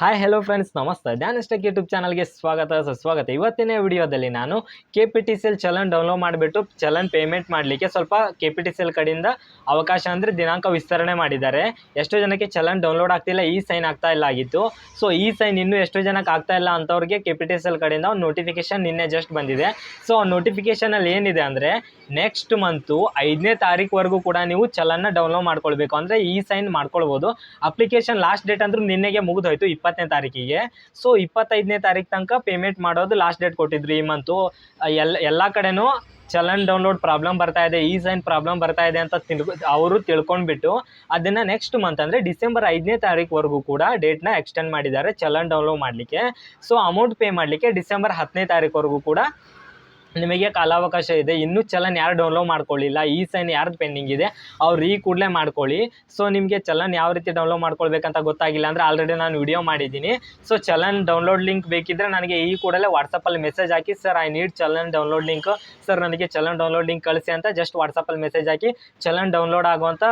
Hi hello friends ನಮಸ್ತೆ. ಧ್ಯಾನಿಸ್ಟೆಕ್ YouTube ಚಾನಲ್ಗೆ ಸ್ವಾಗತ, ಸುಸ್ವಾಗತ. ಇವತ್ತಿನ ವಿಡಿಯೋದಲ್ಲಿ ನಾನು K P T C L challan download ಮಾಡಿಬಿಟ್ಟು ಚಲನ್ ಪೇಮೆಂಟ್ ಮಾಡಲಿಕ್ಕೆ ಸ್ವಲ್ಪ K P T C L ಕಡೆಯಿಂದ ಅವಕಾಶ ಅಂದರೆ ದಿನಾಂಕ ವಿಸ್ತರಣೆ ಮಾಡಿದ್ದಾರೆ. ಎಷ್ಟೋ ಜನಕ್ಕೆ ಚಲನ್ ಡೌನ್ಲೋಡ್ ಆಗ್ತಿಲ್ಲ, ಈ ಸೈನ್ ಆಗ್ತಾ ಇಲ್ಲ ಆಗಿತ್ತು. ಸೊ ಈ ಸೈನ್ ಇನ್ನೂ ಎಷ್ಟೋ ಜನಕ್ಕೆ ಆಗ್ತಾ ಇಲ್ಲ ಅಂಥವ್ರಿಗೆ K P T C L ಕಡೆಯಿಂದ ಒಂದು ನೋಟಿಫಿಕೇಶನ್ ನಿನ್ನೆ ಜಸ್ಟ್ ಬಂದಿದೆ. ಸೊ ಆ ನೋಟಿಫಿಕೇಶನಲ್ಲಿ ಏನಿದೆ ಅಂದರೆ ನೆಕ್ಸ್ಟ್ ಮಂತು ಐದನೇ ತಾರೀಕುವರೆಗೂ ಕೂಡ ನೀವು ಚಲನ್ನ ಡೌನ್ಲೋಡ್ ಮಾಡ್ಕೊಳ್ಬೇಕು. ಅಂದರೆ ಈ ಸೈನ್ ಮಾಡ್ಕೊಳ್ಬೋದು. ಅಪ್ಲಿಕೇಶನ್ ಲಾಸ್ಟ್ ಡೇಟ್ ಅಂದರೂ ನಿನ್ನೆಗೆ ಮುಗಿದೋಯ್ತು ಇಪ್ಪತ್ತನೇ ತಾರೀಕಿಗೆ. ಸೊ ಇಪ್ಪತ್ತೈದನೇ ತಾರೀಕು ತನಕ ಪೇಮೆಂಟ್ ಮಾಡೋದು ಲಾಸ್ಟ್ ಡೇಟ್ ಕೊಟ್ಟಿದ್ರು ಈ ಮಂತು ಎಲ್ಲ ಎಲ್ಲ ಕಡೆನೂ ಚಲನ್ ಡೌನ್ಲೋಡ್ ಪ್ರಾಬ್ಲಮ್ ಬರ್ತಾ ಇದೆ ಈ ಸೈನ್ ಪ್ರಾಬ್ಲಮ್ ಬರ್ತಾ ಇದೆ ಅಂತ ತಿಳ್ಕೊ, ಅವರು ತಿಳ್ಕೊಂಡ್ಬಿಟ್ಟು ಅದನ್ನು ನೆಕ್ಸ್ಟ್ ಮಂತ್ ಅಂದರೆ ಡಿಸೆಂಬರ್ ಐದನೇ ತಾರೀಕುವರೆಗೂ ಕೂಡ ಡೇಟ್ನ ಎಕ್ಸ್ಟೆಂಡ್ ಮಾಡಿದ್ದಾರೆ ಚಲನ್ ಡೌನ್ಲೋಡ್ ಮಾಡಲಿಕ್ಕೆ. ಸೊ ಅಮೌಂಟ್ ಪೇ ಮಾಡಲಿಕ್ಕೆ ಡಿಸೆಂಬರ್ ಹತ್ತನೇ ತಾರೀಕುವರೆಗೂ ಕೂಡ ನಿಮಗೆ ಕಾಲಾವಕಾಶ ಇದೆ, ಇನ್ನೂ ಚಲನ್ ಯಾರು ಡೌನ್ಲೋಡ್ ಮಾಡ್ಕೊಳ್ಳಿಲ್ಲ, ಈ ಸೈನ್ ಯಾರ್ದು ಪೆಂಡಿಂಗ್ ಇದೆ, ಅವ್ರು ಈ ಕೂಡಲೇ ಮಾಡ್ಕೊಳ್ಳಿ. ಸೊ ನಿಮಗೆ ಚಲನ್ ಯಾವ ರೀತಿ ಡೌನ್ಲೋಡ್ ಮಾಡ್ಕೊಳ್ಬೇಕಂತ ಗೊತ್ತಾಗಿಲ್ಲ ಅಂದರೆ ಆಲ್ರೆಡಿ ನಾನು ವಿಡಿಯೋ ಮಾಡಿದ್ದೀನಿ. ಸೊ ಚಲನ್ ಡೌನ್ಲೋಡ್ ಲಿಂಕ್ ಬೇಕಿದ್ದರೆ ನನಗೆ ಈ ಕೂಡಲೇ ವಾಟ್ಸಪ್ಪಲ್ಲಿ message hockey sir I need challan download link sir ನನಗೆ ಚಲನ್ ಡೌನ್ಲೋಡ್ ಲಿಂಕ್ ಕಳಿಸಿ ಅಂತ ಜಸ್ಟ್ ವಾಟ್ಸಪ್ಪಲ್ಲಿ ಮೆಸೇಜ್ ಹಾಕಿ, ಚಲನ್ ಡೌನ್ಲೋಡ್ ಆಗುವಂಥ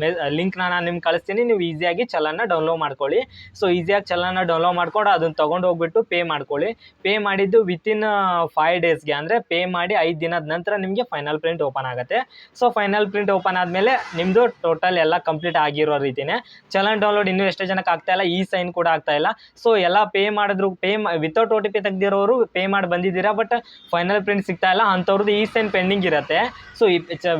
ಮೆ ಲಿಂಕ್ನ ನಾನು ನಿಮ್ಗೆ ಕಳಿಸ್ತೀನಿ. ನೀವು ಈಸಿಯಾಗಿ ಚಲನ್ನ ಡೌನ್ಲೋಡ್ ಮಾಡ್ಕೊಳ್ಳಿ. ಸೊ ಈಸಿಯಾಗಿ ಚಲನ್ನ ಡೌನ್ಲೋಡ್ ಮಾಡ್ಕೊಂಡು ಅದನ್ನು ತೊಗೊಂಡು ಹೋಗ್ಬಿಟ್ಟು ಪೇ ಮಾಡ್ಕೊಳ್ಳಿ. ಪೇ ಮಾಡಿದ್ದು ವಿತಿನ್ ಫೈವ್ ಡೇಸ್ಗೆ ಅಂದರೆ ಪೇ ಮಾಡಿ ಐದು ದಿನದ ನಂತರ ನಿಮಗೆ ಫೈನಲ್ ಪ್ರಿಂಟ್ ಓಪನ್ ಆಗುತ್ತೆ. ಸೊ ಫೈನಲ್ ಪ್ರಿಂಟ್ ಓಪನ್ ಆದಮೇಲೆ ನಿಮ್ಮದು ಟೋಟಲ್ ಎಲ್ಲ ಕಂಪ್ಲೀಟ್ ಆಗಿರೋ ರೀತಿನೇ. ಚಲನ್ ಡೌನ್ಲೋಡ್ ಇನ್ನೂ ಎಷ್ಟೋ ಜನಕ್ಕೆ ಆಗ್ತಾ ಇಲ್ಲ, ಈ ಸೈನ್ ಕೂಡ ಆಗ್ತಾ ಇಲ್ಲ. ಸೊ ಎಲ್ಲ ಪೇ ಮಾಡಿದ್ರು pay without O T P ತೆಗೆದಿರೋರು pay ಮಾಡಿ ಬಂದಿದ್ದೀರಾ ಬಟ್ ಫೈನಲ್ ಪ್ರಿಂಟ್ ಸಿಗ್ತಾ ಇಲ್ಲ. ಅಂಥವ್ರದ್ದು ಈ ಸೈನ್ ಪೆಂಡಿಂಗ್ ಇರುತ್ತೆ. So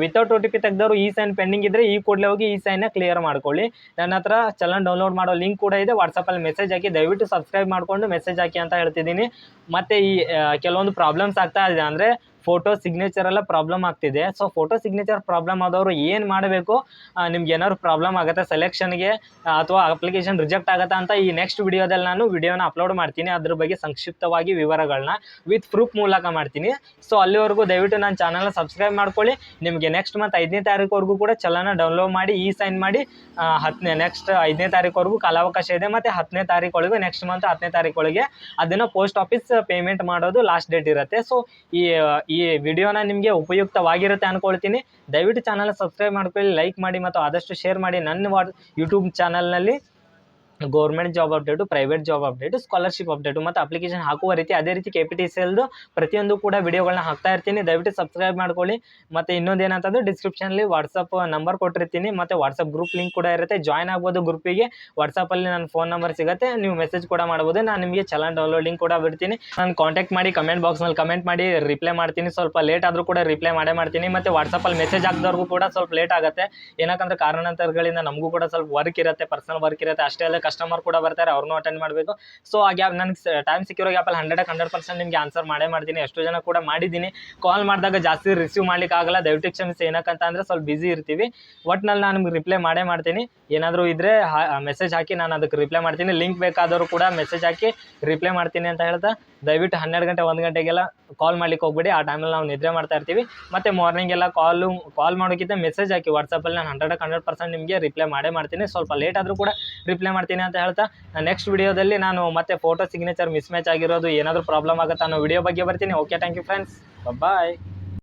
without O T P ತೆಗೆದವರು ಈ ಸೈನ್ ಪೆಂಡಿಂಗ್ ಇದ್ದರೆ ಈ ಕೂಡಲೇ ಹೋಗಿ ಈ ಸೈನ್ನ ಕ್ಲಿಯರ್ ಮಾಡ್ಕೊಳ್ಳಿ. ನನ್ನ ಹತ್ರ ಚಲನ್ ಡೌನ್ಲೋಡ್ ಮಾಡೋ ಲಿಂಕ್ ಕೂಡ ಇದೆ. ವಾಟ್ಸಪ್ಪಲ್ಲಿ ಮೆಸೇಜ್ ಹಾಕಿ, ದಯವಿಟ್ಟು ಸಬ್ಸ್ಕ್ರೈಬ್ ಮಾಡಿಕೊಂಡು ಮೆಸೇಜ್ ಹಾಕಿ ಅಂತ ಹೇಳ್ತಿದ್ದೀನಿ. ಮತ್ತು ಈ ಕೆಲವೊಂದು ಪ್ರಾಬ್ಲಮ್ಸ್ ಆಗ್ತಾ ಇದೆ ಅಂದರೆ ಫೋಟೋ ಸಿಗ್ನೇಚರ್ ಎಲ್ಲ ಪ್ರಾಬ್ಲಮ್ ಆಗ್ತಿದೆ. ಸೊ ಫೋಟೋ ಸಿಗ್ನೇಚರ್ ಪ್ರಾಬ್ಲಮ್ ಆದವರು ಏನು ಮಾಡಬೇಕು? ನಿಮ್ಗೆ ಏನಾದ್ರು ಪ್ರಾಬ್ಲಮ್ ಆಗುತ್ತೆ ಸೆಲೆಕ್ಷನ್ಗೆ ಅಥವಾ ಅಪ್ಲಿಕೇಶನ್ ರಿಜೆಕ್ಟ್ ಆಗುತ್ತಾ ಅಂತ ಈ ನೆಕ್ಸ್ಟ್ ವಿಡಿಯೋದಲ್ಲಿ ನಾನು ವಿಡಿಯೋನ ಅಪ್ಲೋಡ್ ಮಾಡ್ತೀನಿ. ಅದ್ರ ಬಗ್ಗೆ ಸಂಕ್ಷಿಪ್ತವಾಗಿ ವಿವರಗಳನ್ನ ವಿತ್ ಪ್ರೂಫ್ ಮೂಲಕ ಮಾಡ್ತೀನಿ. ಸೊ ಅಲ್ಲಿವರೆಗೂ ದಯವಿಟ್ಟು ನನ್ನ ಚಾನಲ್ನ ಸಬ್ಸ್ಕ್ರೈಬ್ ಮಾಡ್ಕೊಳ್ಳಿ. ನಿಮಗೆ ನೆಕ್ಸ್ಟ್ ಮಂತ್ ಐದನೇ ತಾರೀಕುವರೆಗೂ ಕೂಡ ಚಲನ ಡೌನ್ಲೋಡ್ ಮಾಡಿ ಈ ಸೈನ್ ಮಾಡಿ ಹತ್ತನೇ ನೆಕ್ಸ್ಟ್ ಐದನೇ ತಾರೀಕುವರೆಗೂ ಕಾಲಾವಕಾಶ ಇದೆ. ಮತ್ತು ಹತ್ತನೇ ತಾರೀಕೊಳಗೆ ನೆಕ್ಸ್ಟ್ ಮಂತ್ ಹತ್ತನೇ ತಾರೀಕೊಳಗೆ ಅದನ್ನು ಪೋಸ್ಟ್ ಆಫೀಸ್ ಪೇಮೆಂಟ್ ಮಾಡೋದು ಲಾಸ್ಟ್ ಡೇಟ್ ಇರುತ್ತೆ. ಸೊ ಈ ಈ ವಿಡಿಯೋನ ನಿಮಗೆ ಉಪಯುಕ್ತವಾಗಿರುತ್ತೆ ಅನ್ಕೊಳ್ತೀನಿ. ದಯವಿಟ್ಟು ಚಾನಲ್ ಸಬ್ಸ್ಕ್ರೈಬ್ ಮಾಡ್ಕೊಳ್ಳಿ ಲೈಕ್ ಮಾಡಿ ಮತ್ತು ಆದಷ್ಟು ಶೇರ್ ಮಾಡಿ. ನನ್ನ ವಾಟ್ ಯೂಟ್ಯೂಬ್ ಚಾನಲ್ನಲ್ಲಿ government job update private job update scholarship update ಮತ್ತು ಅಪ್ಲಿಕೇಶನ್ ಹಾಕುವ ರೀತಿ ಅದೇ ರೀತಿ ಕೆ ಪಿ ಟಿ ಸಿ ಪ್ರತಿಯೊಂದು ಕೂಡ ವಿಡಿಯೋಗಳನ್ನ ಹಾಕ್ತಾ ಇರ್ತೀನಿ. ದಯವಿಟ್ಟು ಸಬ್ಸ್ಕ್ರೈಬ್ ಮಾಡ್ಕೊಳ್ಳಿ. ಮತ್ತು ಇನ್ನೊಂದು ಏನಂತಂದ್ರೆ ಡಿಸ್ಕ್ರಿಪ್ಷನಲ್ಲಿ ವಾಟ್ಸಪ್ ನಂಬರ್ ಕೊಟ್ಟಿರ್ತೀನಿ. ಮತ್ತು ವಾಟ್ಸಪ್ ಗ್ರೂಪ್ ಲಿಂಕ್ ಕೂಡ ಇರುತ್ತೆ. ಜಾಯ್ನ್ ಆಗ್ಬೋದು ಗ್ರೂಪಿಗೆ ವಾಟ್ಸಪ್ಪಲ್ಲಿ ನನ್ನ ಫೋನ್ ನಂಬರ್ ಸಿಗುತ್ತೆ. ನೀವು ಮೆಸೇಜ್ ಕೂಡ ಮಾಡ್ಬೋದು. ನಾನು ನಿಮಗೆ ಚಲನ್ ಡೌನ್ಲೋಡ್ ಲಿಂಕ್ ಕೂಡ ಬಿಡ್ತೀನಿ. ನಾನು ಕಾಂಟ್ಯಾಕ್ಟ್ ಮಾಡಿ ಕಮೆಂಟ್ ಬಾಕ್ಸ್ನಲ್ಲಿ ಕಮೆಂಟ್ ಮಾಡಿ ರಿಪ್ಲೈ ಮಾಡ್ತೀನಿ. ಸ್ವಲ್ಪ ಲೇಟ್ ಆದರೂ ಕೂಡ ರಿಪ್ಲೈ ಮಾಡೇ ಮಾಡ್ತೀನಿ. ಮತ್ತು ವಾಟ್ಸಪ್ಪಲ್ಲಿ ಮೆಸೇಜ್ ಹಾಕಿದವ್ರಿಗೂ ಕೂಡ ಸ್ವಲ್ಪ ಲೇಟ್ ಆಗುತ್ತೆ. ಏನಕ್ಕಂದ್ರೆ ಕಾರಣಾಂತರಗಳಿಂದ ನಮಗೂ ಕೂಡ ಸ್ವಲ್ಪ ವರ್ಕ್ ಇರುತ್ತೆ ಪರ್ಸನಲ್ ವರ್ಕ್ ಇರುತ್ತೆ. ಅಷ್ಟೇ ಅಲ್ಲ ಕಸ್ಟಮರ್ ಕೂಡ ಬರ್ತಾರೆ ಅವ್ರನ್ನೂ ಅಟೆಂಡ್ ಮಾಡಬೇಕು. ಸೊ ಆ ಗ್ಯಾಪ್ ನನಗೆ ಟೈಮ್ ಸಿಕ್ಕಿರೋ ಗ್ಯಾಪಲ್ಲಿ ಹಂಡ್ರೆಡ್ ಹಂಡ್ರೆಡ್ ಪರ್ಸೆಂಟ್ ನಿಮಗೆ ಆನ್ಸರ್ ಮಾಡೇ ಮಾಡ್ತೀನಿ. ಎಷ್ಟು ಜನ ಕೂಡ ಮಾಡಿದ್ದೀನಿ. ಕಾಲ್ ಮಾಡಿದಾಗ ಜಾಸ್ತಿ ರಿಸೀವ್ ಮಾಡ್ಲಿಕ್ಕೆ ಆಗಲ್ಲ. ದಯವಿಟ್ಟು ಕ್ಷಮಿಸಿ. ಏನಕ್ಕಂತ ಅಂದರೆ ಸ್ವಲ್ಪ ಬಿಸಿ ಇರ್ತೀವಿ. ಒಟ್ನಲ್ಲಿ ನಾನು ನಿಮ್ಗೆ ರಿಪ್ಲೈ ಮಾಡೇ ಮಾಡ್ತೀನಿ. ಏನಾದರೂ ಇದ್ದರೆ ಮೆಸೇಜ್ ಹಾಕಿ ನಾನು ಅದಕ್ಕೆ ರಿಪ್ಲೈ ಮಾಡ್ತೀನಿ. ಲಿಂಕ್ ಬೇಕಾದರೂ ಕೂಡ ಮೆಸೇಜ್ ಹಾಕಿ ರಿಪ್ಲೈ ಮಾಡ್ತೀನಿ ಅಂತ ಹೇಳ್ತಾ, ದಯವಿಟ್ಟು ಹನ್ನೆರಡು ಗಂಟೆ, ಒಂದು ಗಂಟೆಗೆಲ್ಲ ಕಾಲ್ ಮಾಡ್ಲಿಕ್ಕೆ ಹೋಗ್ಬೇಡಿ. ಆ ಟೈಮಲ್ಲಿ ನಾವು ನಿದ್ರೆ ಮಾಡ್ತಾ ಇರ್ತೀವಿ. ಮತ್ತು ಮಾರ್ನಿಂಗ್ ಎಲ್ಲ ಕಾಲು ಕಾಲ್ ಮಾಡೋಕ್ಕಿಂತ ಮೆಸೇಜ್ ಹಾಕಿ ವಾಟ್ಸಪ್ಪಲ್ಲಿ ನಾನು ಹಂಡ್ರೆಡ್ ಹಂಡ್ರೆಡ್ ಪರ್ಸೆಂಟ್ ನಿಮಗೆ ರಿಪ್ಲೈ ಮಾಡೇ ಮಾಡ್ತೀನಿ. ಸ್ವಲ್ಪ ಲೇಟ್ ಆದರೂ ಕೂಡ ರಿಪ್ಲೈ ಮಾಡ್ತೀನಿ ಅಂತ ಹೇಳ್ತಾ ನೆಕ್ಸ್ಟ್ ವಿಡಿಯೋದಲ್ಲಿ ನಾನು ಮತ್ತೆ ಫೋಟೋ ಸಿಗ್ನೇಚರ್ ಮಿಸ್ ಮ್ಯಾಚ್ ಆಗಿರೋದು ಏನಾದರೂ ಪ್ರಾಬ್ಲಮ್ ಆಗುತ್ತೆ ಅನ್ನೋ ವಿಡಿಯೋ ಬಗ್ಗೆ ಬರ್ತೀನಿ. Okay thank you friends bye